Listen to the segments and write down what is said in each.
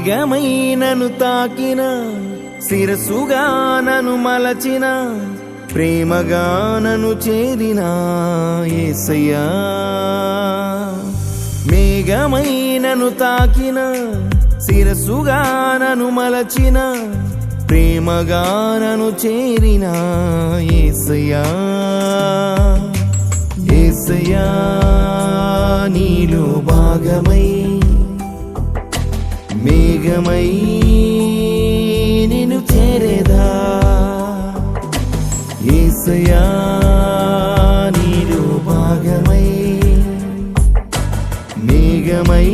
మేఘమై నను తాకిన శిరసుగా నను మలచిన ప్రేమగా నను చేరిన ఏసయ్యా. మేఘమై నను తాకిన శిరసుగా నను మలచిన ప్రేమగా నను చేరిన ఏసయ్యా. ఏసయ్యా నీలో భాగమై మేఘమై నేను చేరేదా? ఏసయా నీరు భాగమై మేఘమై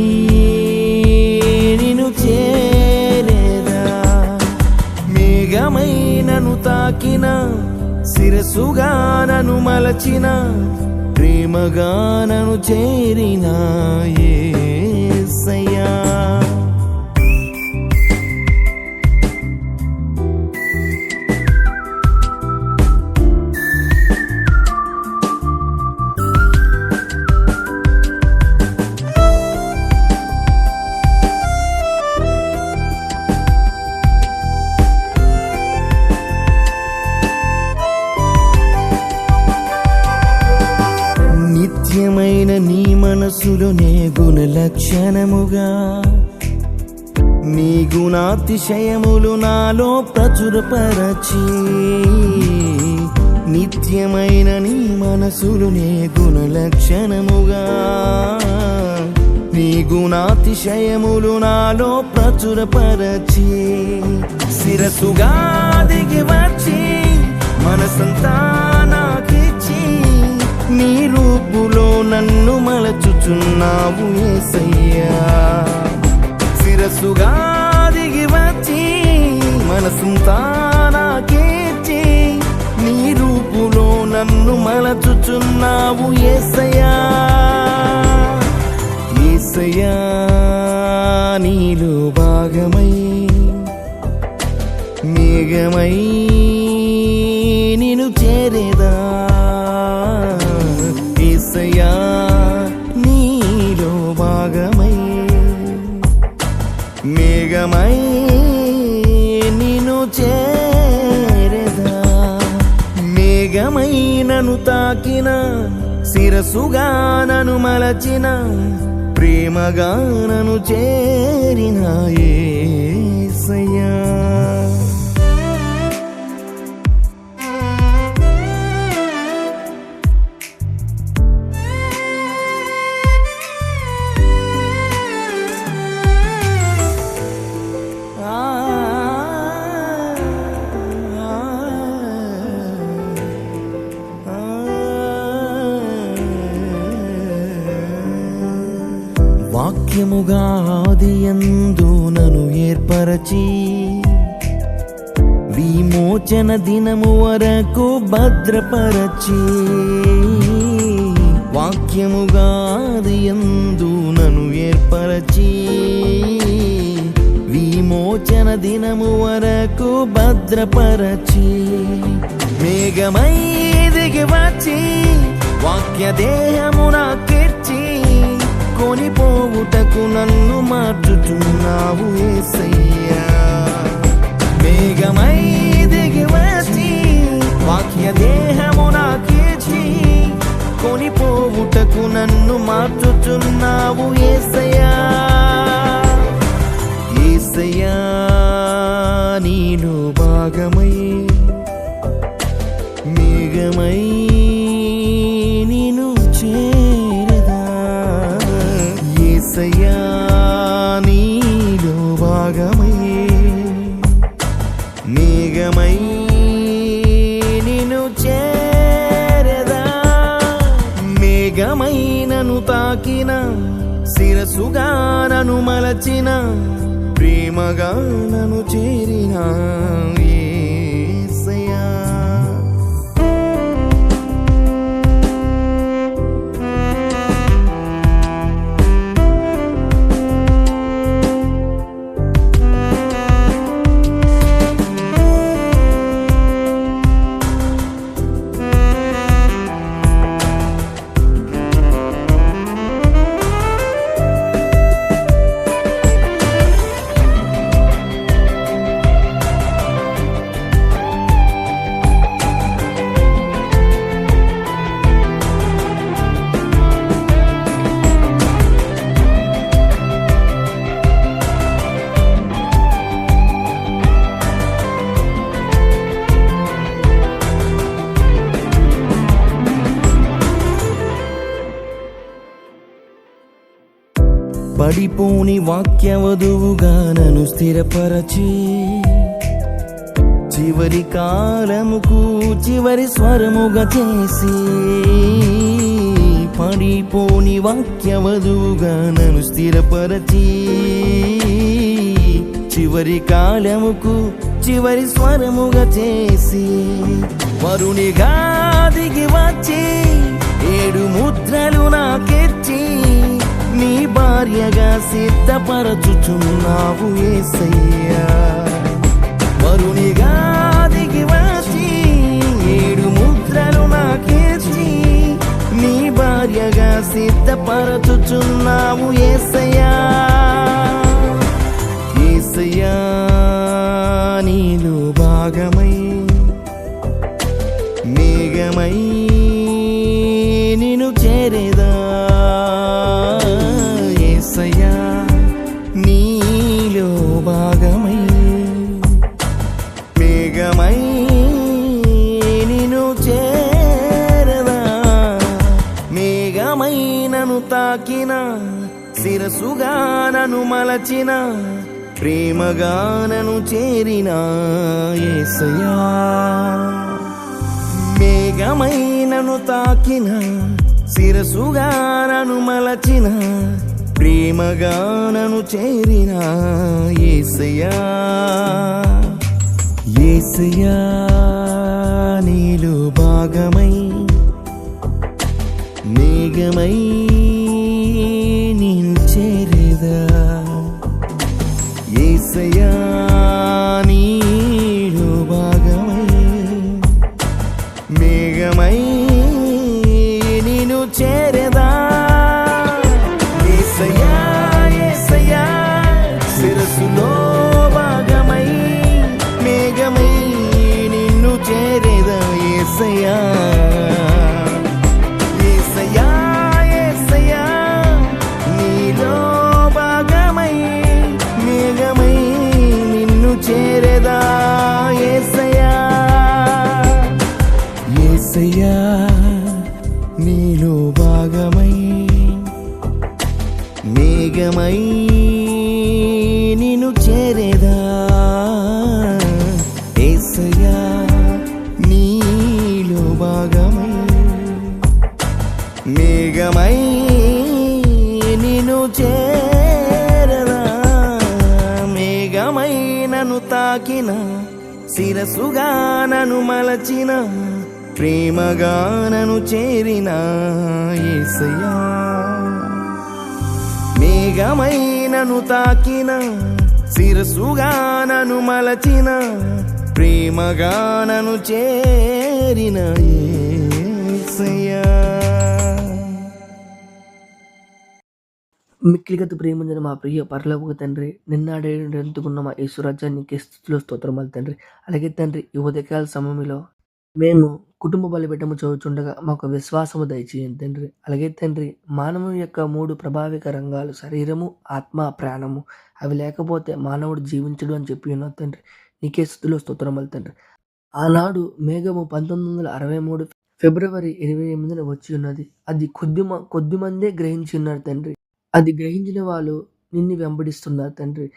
నేను చేరేదా? మేఘమై నన్ను తాకిన శిరసుగా నన్ను మలచిన ప్రేమగా నన్ను చేరిన ఏసయ్యా. మనసులోనే గుణ లక్షణముగా. నీ గుణాతిశయములు నాలో ప్రచురపరచి. నిత్యమైన నీ మనసులోనే గుణ లక్షణముగా. నీ గుణాతిశయములు నాలో ప్రచురపరచి. శిరసుగా దిగి వచ్చి మనసంతా నీ రూపులో నన్ను మలచుచున్నావు ఏసయ్యా. శిరస్సుగా దిగి వచ్చి మనసంతా నాకేచి నీ రూపులో నన్ను మలచుచున్నావు ఏసయ్యా. ఏసయ్యా నీలో భాగమై మేఘమై శిరసుగానను మలచిన ప్రేమగానను చేరినాయే సయ్యా ఏసయ్యా ఆది ఎందు నను ఏర్పరచి విమోచన దినము వరకు భద్రపరచి వాక్యముగా ఆది ఎందు నను ఏర్పరచి విమోచన దినము వరకు భద్రపరచి మేఘమై దిగి వచ్చి వాక్య దేహము నాకు నాకిచ్చి కొనిపోవుటకు నన్ను మార్చుచున్నావు ఏసయ్యా. మేఘమై దిగి వచ్చి వాక్య దేహము నాకేచి కొని పోవుటకు నన్ను మార్చుతున్నావు ఏసయ్యా. ఏసయ్యా నీలో భాగమై మేఘమై శిరసుగా మలచిన ప్రేమగా నన్ను చేరినా పడిపోని వాక్యవధువుగా నన్ను స్థిరపరచి. చివరి కాలముకు చివరి స్వరముగా చేసి. పడిపోని వాక్యవధువుగా నన్ను స్థిరపరచి. చివరి కాలముకు చివరి స్వరముగా చేసి. వరునిగా దిగి వచ్చి ఏడు ముద్రలు నాకెచ్చి. నీ భార్యగా సిద్ధపరచుచున్నావు ఏసయ్యా. వరునిగా దిగి వచ్చి ఏడు ముద్రలు నాకేసి నీ భార్యగా సిద్ధపరచుచున్నావు ఏసయ్యా. ఏసయ్యా నీలో భాగమై మేఘమై నన్ను ప్రేమగానను చేరిన ఏసయా మేఘమైనను తాకిన శిరసుగానను మలచిన ప్రేమగానను చేరిన ఏసయా ఏసయా నీలో భాగమై మేఘమై మార్గమై నిన్ను చేరేదా? ఏసయ్యా నీలో భాగమై మేఘమై నిన్ను చేరదా? మేఘమై నన్ను తాకిన శిరసుగా నన్ను మలచిన ప్రేమగా నన్ను చేరిన ఏసయ్యా. మేఘమై తాకిన శిరసుగా మలచిన ప్రేమగా నన్ను చేరిన మిక్కిలిగత ప్రేమించిన మా ప్రియ పరలోక తండ్రి నిన్నాడే ఎంతుకున్న మా యేసురాజ్యానికి స్థితిలో స్తోత్రమాలు తండ్రి. అలాగే తండ్రి ఈ ఉదయకాల సమయంలో మేము కుటుంబ బలిపీఠము చదువుచుండగా మాకు విశ్వాసము దయచేయండి తండ్రి. అలాగే తండ్రి మానవుని యొక్క మూడు ప్రభావిక రంగాలు శరీరము ఆత్మ ప్రాణము. అవి లేకపోతే మానవుడు జీవించడు అని చెప్పి ఉన్నావు తండ్రి. నీకే స్థితిలో స్తోత్రములు తండ్రి. ఆనాడు మేఘము పంతొమ్మిది వందల అరవై మూడు ఫిబ్రవరి ఇరవై ఎనిమిదిన వచ్చి ఉన్నది. అది కొద్ది కొద్ది మందే గ్రహించి ఉన్నారు తండ్రి. అది గ్రహించిన వాళ్ళు నిన్ను వెంబడిస్తున్నారు తండ్రి.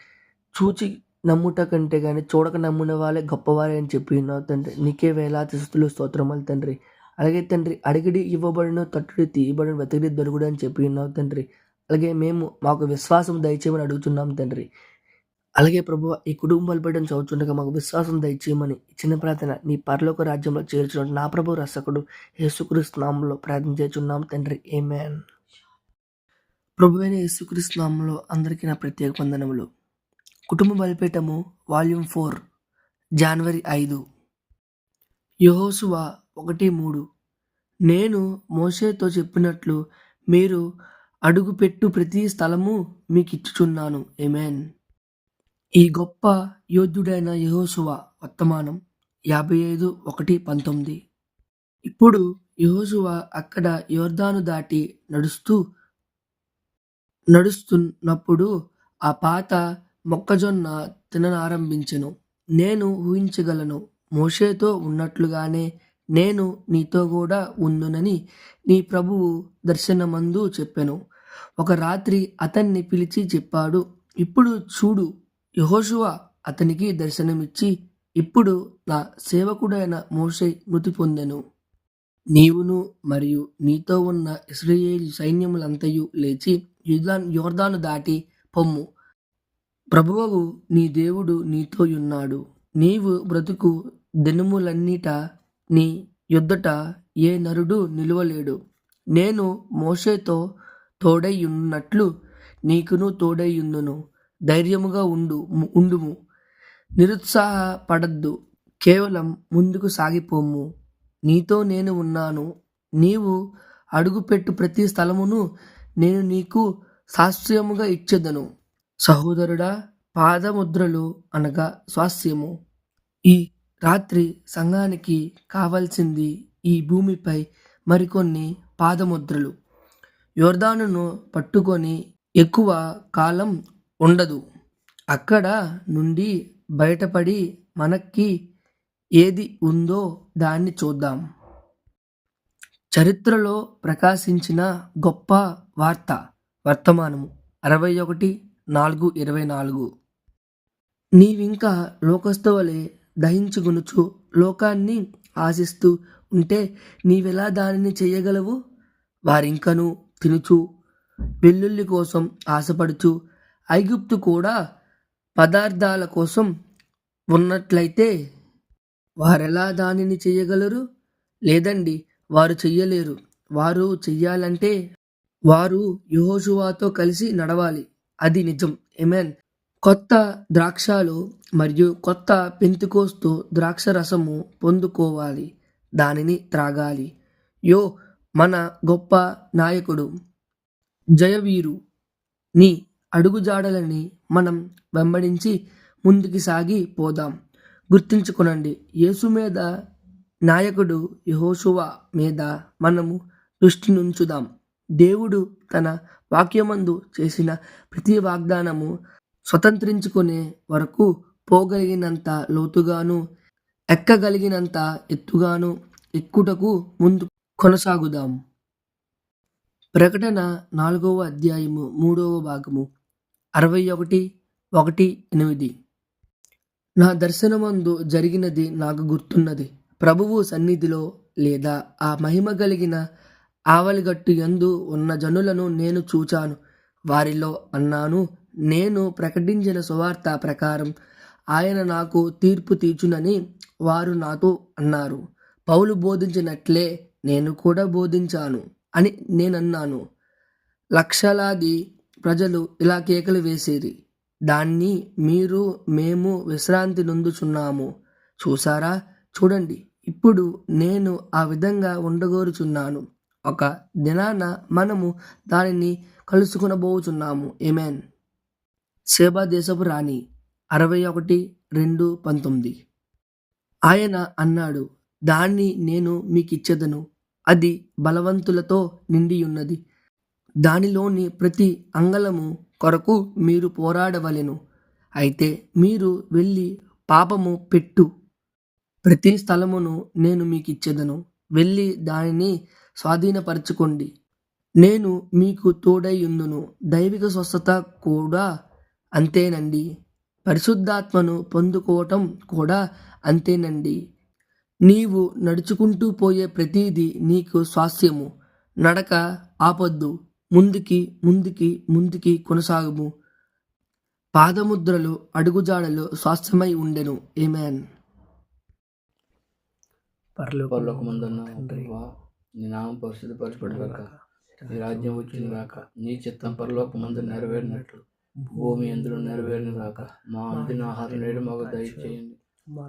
చూచి నమ్ముట కంటే కానీ చూడక నమ్మున వాళ్ళే గొప్పవారే అని చెప్పి ఉన్నావు తండ్రి. నీకే వేలాది స్థుతులు స్తోత్రములు తండ్రి. అలాగే తండ్రి అడిగిడి ఇవ్వబడిన తట్టుడి తీయబడిన వెతకడి దొరుకుడు అని చెప్పి ఉన్నావు తండ్రి. అలాగే మేము మాకు విశ్వాసం దయచేయమని అడుగుతున్నాం తండ్రి. అలాగే ప్రభు ఈ కుటుంబాలు పెట్టడం చదువుతుండగా మాకు విశ్వాసం దయచేయమని చిన్న ప్రార్థన నీ పరలోక రాజ్యంలో చేర్చడం నా ప్రభు రసకుడు యేసుక్రీస్తు నామంలో ప్రార్థన చేస్తున్నాం తండ్రి. ఏమేన్ ప్రభు అయిన యేసుక్రీస్తు నామంలో అందరికీ నా ప్రత్యేక వందనములు. కుటుంబ బలిపీఠము వాల్యూమ్ ఫోర్ జనవరి ఐదు. యహోసువ ఒకటి మూడు. నేను మోషేతో చెప్పినట్లు మీరు అడుగుపెట్టు ప్రతి స్థలము మీకు ఇచ్చుచున్నాను ఏమేన్ ఈ గొప్ప యోధుడైన యహోసువ వర్తమానం యాభై ఐదు ఒకటి పంతొమ్మిది. ఇప్పుడు యహోసువ అక్కడ యోర్దాను దాటి నడుస్తూ నడుస్తున్నప్పుడు ఆ పాత మొక్కజొన్న తిననారంభించెను. నేను ఊహించగలను. మోషేతో ఉన్నట్లుగానే నేను నీతో కూడా ఉందునని నీ ప్రభువు దర్శనమందు చెప్పెను. ఒక రాత్రి అతన్ని పిలిచి చెప్పాడు ఇప్పుడు చూడు యహోశువ అతనికి దర్శనమిచ్చి ఇప్పుడు నా సేవకుడైన మోషే మృతి పొందెను. నీవును మరియు నీతో ఉన్న ఇస్రాయేల్ సైన్యములంతయు లేచి యుర్దాన్ యోర్దాను దాటి పొమ్ము. ప్రభువు నీ దేవుడు నీతో ఉన్నాడు. నీవు బ్రతుకు దినములన్నిట నీ యుద్ధట ఏ నరుడు నిలువలేడు. నేను మోషేతో తోడై ఉన్నట్లు నీకును తోడై ధైర్యముగా ఉండు ఉండుము. నిరుత్సాహపడద్దు. కేవలం ముందుకు సాగిపోము. నీతో నేను ఉన్నాను. నీవు అడుగుపెట్టు ప్రతి స్థలమును నేను నీకు శాస్త్రీయముగా ఇచ్చేదను. సహోదరుడా పాదముద్రలు అనగా స్వాస్యము. ఈ రాత్రి సంఘానికి కావాల్సింది ఈ భూమిపై మరికొన్ని పాదముద్రలు. యోర్దానును పట్టుకొని ఎక్కువ కాలం ఉండదు. అక్కడ నుండి బయటపడి మనకి ఏది ఉందో దాన్ని చూద్దాం. చరిత్రలో ప్రకాశించిన గొప్ప వార్త వర్తమానము. అరవై ఒకటి నాలుగు ఇరవై నాలుగు. నీవింకా లోకస్తువలే దహించుకొనుచు లోకాన్ని ఆశిస్తూ ఉంటే నీవెలా దానిని చేయగలవు? వారింకను తినుచు వెల్లుల్లి కోసం ఆశపడుచు ఐగుప్తు కూడా పదార్థాల కోసం ఉన్నట్లయితే వారెలా దానిని చేయగలరు? లేదండి వారు చెయ్యలేరు. వారు చెయ్యాలంటే వారు యుహోషువాతో కలిసి నడవాలి. అది నిజం. ఎమెన్ కొత్త ద్రాక్షాలు మరియు కొత్త పెంతుకోస్తు ద్రాక్ష రసము పొందుకోవాలి దానిని త్రాగాలి. యో మన గొప్ప నాయకుడు జయవీరు నీ అడుగుజాడలని మనం వెంబడించి ముందుకు సాగి పోదాం. గుర్తించుకునండి యేసు మీద నాయకుడు యహోశువ మీద మనము దృష్టి నుంచుదాం. దేవుడు తన వాక్యమందు చేసిన ప్రతి వాగ్దానము స్వతంత్రించుకునే వరకు పోగలిగినంత లోతుగాను ఎక్కగలిగినంత ఎత్తుగాను ఎక్కుటకు ముందు కొనసాగుదాం. ప్రకటన నాలుగవ అధ్యాయము మూడవ భాగము అరవై ఒకటి ఒకటి ఎనిమిది. నా దర్శనమందు జరిగినది నాకు గుర్తున్నది. ప్రభువు సన్నిధిలో లేదా ఆ మహిమ కలిగిన ఆవలిగట్టు యందు ఉన్న జనులను నేను చూచాను. వారిలో అన్నాను నేను ప్రకటించిన సువార్త ప్రకారం ఆయన నాకు తీర్పు తీర్చునని వారు నాతో అన్నారు. పౌలు బోధించినట్లే నేను కూడా బోధించాను అని నేనన్నాను. లక్షలాది ప్రజలు ఇలా కేకలు వేసేది దాన్ని మీరు మేము విశ్రాంతి నొందుచున్నాము. చూసారా? చూడండి ఇప్పుడు నేను ఆ విధంగా ఉండగోరుచున్నాను. ఒక దినాన మనము దానిని కలుసుకునబోచున్నాము. ఏమేన్ సేబా దేశపు రాణి. అరవై ఒకటి రెండు పంతొమ్మిది. ఆయన అన్నాడు దాన్ని నేను మీకు ఇచ్చేదను అది బలవంతులతో నిండి ఉన్నది దానిలోని ప్రతి అంగళము కొరకు మీరు పోరాడవలెను. అయితే మీరు వెళ్ళి పాపము పెట్టు. ప్రతి స్థలమును నేను మీకు ఇచ్చేదను వెళ్ళి దానిని స్వాధీనపరచుకోండి. నేను మీకు తోడై ఉందును దైవిక స్వస్థత కూడా అంతేనండి. పరిశుద్ధాత్మను పొందుకోవటం కూడా అంతేనండి. నీవు నడుచుకుంటూ పోయే ప్రతిదీ నీకు స్వాస్థ్యము నడక ఆపొద్దు. ముందుకి ముందుకి ముందుకి కొనసాగుము. పాదముద్రలు అడుగుజాడలు స్వాస్థ్యమై ఉండెను. ఏమేన్ పరలోకమందున్న నీ నామం పరిశుద్ధపరచబడుగాక నీ రాజ్యం వచ్చిన గాక నీ చిత్తం పరలోకమందు నెరవేరినట్లు భూమి ఎందులో నెరవేరిన గాక మా అందిన ఆహారం నేడు మాకు దయచేయండి.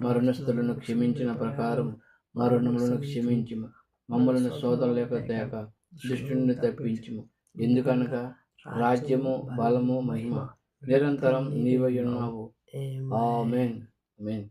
మరణస్థులను క్షమించిన ప్రకారం మరణములను క్షమించము మమ్మల్ని శోధన లేక తేక దుష్టుని తప్పించుము. ఎందుకనగా రాజ్యము బలము మహిమ నిరంతరం నీవై ఉన్నావు. ఆమెన్. ఆమెన్.